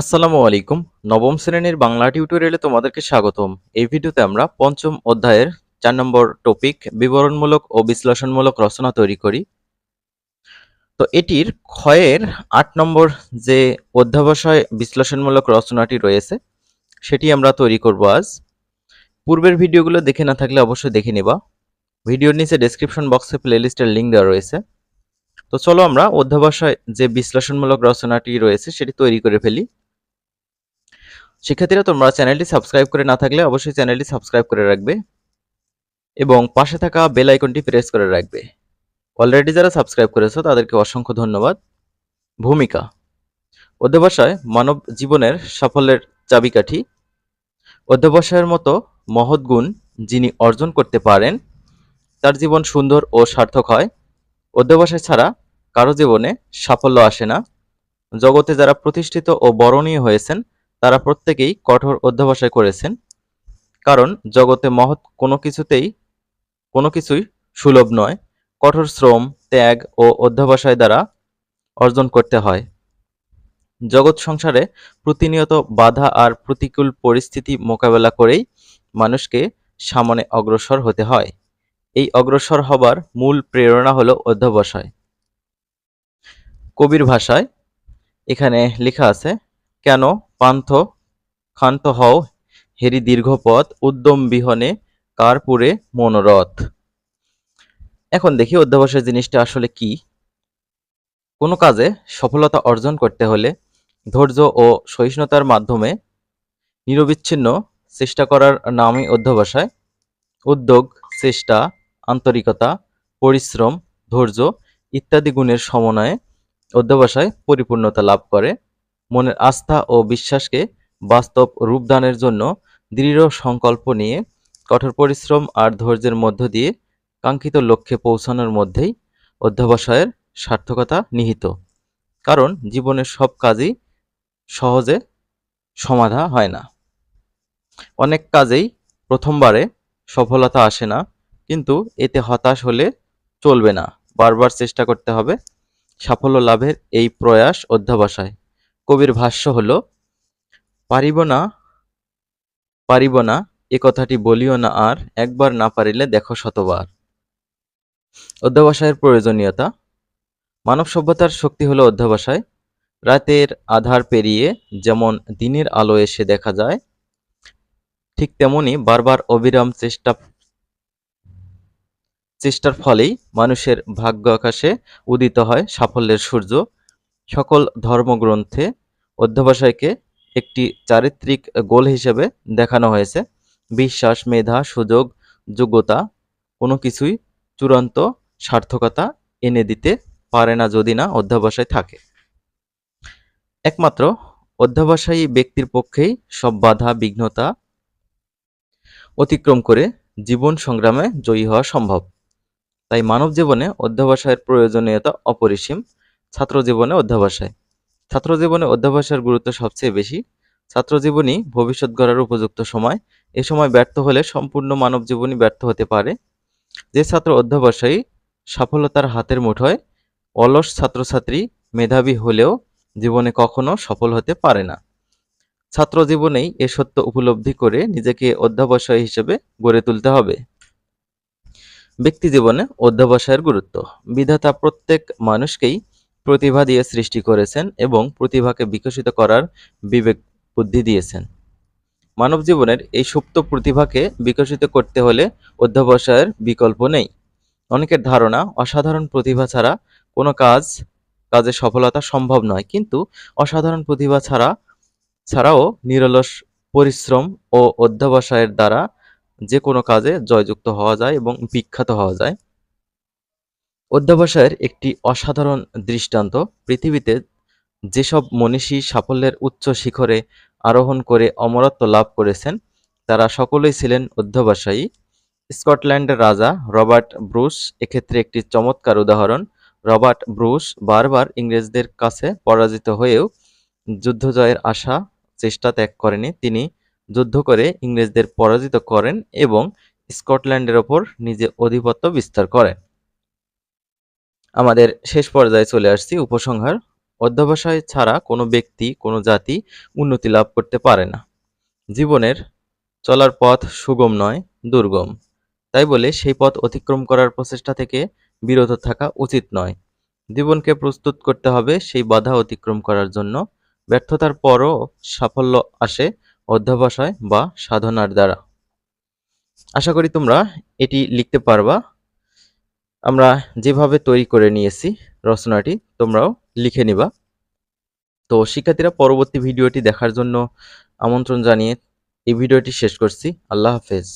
আসসালামু আলাইকুম। নবম শ্রেণির বাংলা টিউটোরিয়ালে তোমাদেরকে স্বাগতম। এই ভিডিওতে আমরা পঞ্চম অধ্যায়ের চার নম্বর টপিক বিবরণমূলক ও বিশ্লেষণমূলক রচনা তৈরি করি। তো এটির ক্ষয়ের আট নম্বর যে অধ্যাবসায় বিশ্লেষণমূলক রচনাটি রয়েছে, সেটি আমরা তৈরি করব আজ। পূর্বের ভিডিওগুলো দেখে না থাকলে অবশ্যই দেখে নেবা। ভিডিওর নিচে ডেসক্রিপশন বক্সে প্লেলিস্টের লিঙ্ক দেওয়া রয়েছে। তো চলো আমরা অধ্যাবসায় যে বিশ্লেষণমূলক রচনাটি রয়েছে, সেটি তৈরি করে ফেলি। শিক্ষার্থীরা, তোমরা চ্যানেলটি সাবস্ক্রাইব করে না থাকলে অবশ্যই চ্যানেলটি সাবস্ক্রাইব করে রাখবে এবং পাশে থাকা বেল আইকনটি প্রেস করে রাখবে। অলরেডি যারা সাবস্ক্রাইব করেছ, তাদেরকে অসংখ্য ধন্যবাদ। ভূমিকা। অধ্যবসায় মানব জীবনের সাফল্যের চাবিকাঠি। অধ্যবসায়ের মতো মহৎ গুণ যিনি অর্জন করতে পারেন, তার জীবন সুন্দর ও সার্থক হয়। অধ্যবসায় ছাড়া কারও জীবনে সাফল্য আসে না। জগতে যারা প্রতিষ্ঠিত ও বরণীয় হয়েছেন তারা প্রত্যেকেই কঠোর অধ্যবসায় করেছেন, কারণ জগতে মহৎ কোনো কিছুতেই, কোনো কিছুই সুলভ নয়। কঠোর শ্রম, ত্যাগ ও অধ্যবসায় দ্বারা অর্জন করতে হয়। জগৎ সংসারে প্রতিনিয়ত বাধা আর প্রতিকূল পরিস্থিতি মোকাবেলা করেই মানুষকে সামনে অগ্রসর হতে হয়। এই অগ্রসর হবার মূল প্রেরণা হলো অধ্যবসায়। কবির ভাষায় এখানে লেখা আছে, কেন পান্থ, ক্ষান্ত হও, হেরি দীর্ঘপথ, উদ্যম বিহনে, কারপুরে মনোরথ। এখন দেখি অধ্যবসায় জিনিসটা আসলে কি। কোনো কাজে সফলতা অর্জন করতে হলে ধৈর্য ও সহিষ্ণুতার মাধ্যমে নিরবিচ্ছিন্ন চেষ্টা করার নামই অধ্যবসায়, উদ্যোগ, চেষ্টা, আন্তরিকতা, পরিশ্রম, ধৈর্য ইত্যাদি গুণের সমন্বয়ে অধ্যবসায় পরিপূর্ণতা লাভ করে। মনের আস্থা ও বিশ্বাসকে বাস্তব রূপদানের জন্য দৃঢ় সংকল্প নিয়ে কঠোর পরিশ্রম আর ধৈর্যের মধ্য দিয়ে কাঙ্ক্ষিত লক্ষ্যে পৌঁছানোর মধ্যেই অধ্যবসায়ের সার্থকতা নিহিত। কারণ জীবনের সব কাজই সহজে সমাধা হয় না। অনেক কাজেই প্রথমবারে সফলতা আসে না, কিন্তু এতে হতাশ হলে চলবে না। বারবার চেষ্টা করতে হবে সাফল্য লাভের এই প্রয়াস অধ্যবসায়। কবির ভাষ্য হল, পারিব না পারিব না, এ কথাটি বলিও না আর, একবার না পারিলে দেখো শতবার। অধ্যবসায়ের প্রয়োজনীয়তা, মানব সভ্যতার শক্তি হলো অধ্যবসায়। রাতের আধার পেরিয়ে যেমন দিনের আলো এসে দেখা যায়, ঠিক তেমনি বারবার অবিরাম চেষ্টা, চেষ্টার ফলেই মানুষের ভাগ্য আকাশে উদিত হয় সাফল্যের সূর্য। সকল ধর্মগ্রন্থে অধ্যবসায়কে একটি চারিত্রিক গোল হিসেবে দেখানো হয়েছে। বিশ্বাস, মেধা, সুযোগ, যোগ্যতা, কোনো কিছুই চূড়ান্ত সার্থকতা এনে দিতে পারে না যদি না অধ্যবসায় থাকে। একমাত্র অধ্যবসায়ী ব্যক্তির পক্ষেই সব বাধা, বিঘ্নতা অতিক্রম করে জীবন সংগ্রামে জয়ী হওয়া সম্ভব। তাই মানব জীবনে অধ্যবসায়ের প্রয়োজনীয়তা অপরিসীম। ছাত্র জীবনে অধ্যবসায়। ছাত্র জীবনে অধ্যবসায়ের গুরুত্ব সবচেয়ে বেশি। ছাত্র জীবনই ভবিষ্যৎ গড়ার উপযুক্ত সময়। এ সময় ব্যর্থ হলে সম্পূর্ণ মানব জীবনই ব্যর্থ হতে পারে। যে ছাত্র অধ্যবসায়ী সফলতার হাতের মুঠোয় অলস ছাত্রছাত্রী মেধাবী হলেও জীবনে কখনো সফল হতে পারে না। ছাত্র জীবনেই এ সত্য উপলব্ধি করে নিজেকে অধ্যবসায়ী হিসেবে গড়ে তুলতে হবে। ব্যক্তি জীবনে অধ্যবসায়ের গুরুত্ব। বিধাতা প্রত্যেক মানুষকেই প্রতিভা দিয়ে সৃষ্টি করেছেন এবং প্রতিভাকে বিকশিত করার বিবেক বুদ্ধি দিয়েছেন। মানব জীবনের এই সুপ্ত প্রতিভাকে বিকশিত করতে হলে অধ্যবসায়ের বিকল্প নেই। অনেকের ধারণা, অসাধারণ প্রতিভা ছাড়া কোনো কাজ, কাজে সফলতা সম্ভব নয়। কিন্তু অসাধারণ প্রতিভা ছাড়া, ছাড়াও নিরলস পরিশ্রম ও অধ্যবসায়ের দ্বারা যে কোনো কাজে জয়যুক্ত হওয়া যায় এবং বিখ্যাত হওয়া যায়। অধ্যবসায়ের একটি অসাধারণ দৃষ্টান্ত, পৃথিবীতে যেসব মনীষী সাফল্যের উচ্চ শিখরে আরোহণ করে অমরত্ব লাভ করেছেন, তারা সকলেই ছিলেন অধ্যবসায়ী। স্কটল্যান্ডের রাজা রবার্ট ব্রুস এক্ষেত্রে একটি চমৎকার উদাহরণ। রবার্ট ব্রুস বারবার ইংরেজদের কাছে পরাজিত হয়েও যুদ্ধ জয়ের আশা, চেষ্টা ত্যাগ করেনি। তিনি যুদ্ধ করে ইংরেজদের পরাজিত করেন এবং স্কটল্যান্ডের ওপর নিজে আধিপত্য বিস্তার করেন। আমাদের শেষ পর্যায়ে চলে আসছি উপসংহার। অধ্যবসায় ছাড়া কোনো ব্যক্তি, কোনো জাতি উন্নতি লাভ করতে পারে না। জীবনের চলার পথ সুগম নয়, দুর্গম। তাই বলে সেই পথ অতিক্রম করার প্রচেষ্টা থেকে বিরত থাকা উচিত নয়। জীবনকে প্রস্তুত করতে হবে সেই বাধা অতিক্রম করার জন্য। ব্যর্থতার পরও সাফল্য আসে অধ্যবসায় বা সাধনার দ্বারা। আশা করি তোমরা এটি লিখতে পারবা। আমরা যেভাবে তৈরি করে নিয়েছি রচনাটি, তোমরাও লিখে নিবা। তো শিক্ষার্থীরা, পরবর্তী ভিডিওটি দেখার জন্য আমন্ত্রণ জানিয়ে এই ভিডিওটি শেষ করছি। আল্লাহ হাফেজ।